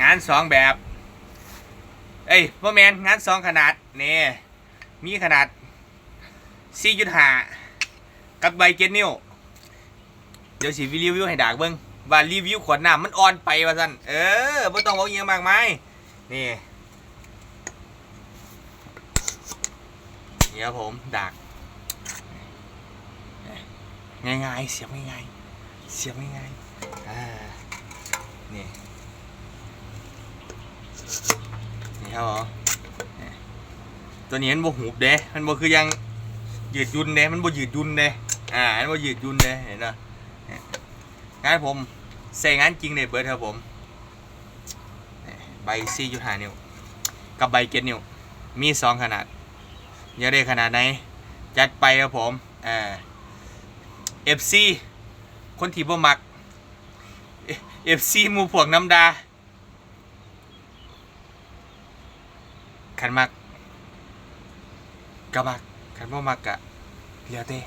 งานสองแบบ เอ้ยพ่อแมนงานสองขนาดนี่มีขนาดสี่จุดห้ากับใบเจ็ดนิ้ว เดี๋ยวสิรีวิวให้ดากเบิ้งว่ารีวิวขวดน้ำมันอ่อนไปว่าซั่นเออไม่ต้องบอกอิหยังมากมายนี่นี่ครับผมดากง่ายๆเสียบง่ายๆเสียบง่ายๆอ่านี่ นี่ครับผมตัวนี้มันบ่หูบเด้มันบ่คือยังยืดยุ่นเด้มันบ่ยืดยุ่นเด้อ่ามันบ่ยืดยุ่นเด้เห็นเนาะงานผมใส่งานจริงเลยเบิร์ดครับผมใบซีจุดห้านิ้วกับใบเจ็ดนิ้วมีสองขนาดอยากได้ขนาดไหนจัดไปครับผมเอ่อฟซีคนที่บ่มักเอฟซีมูพวกน้ำดา ขันมักกะมักขันบ่มักกะเดียวเต้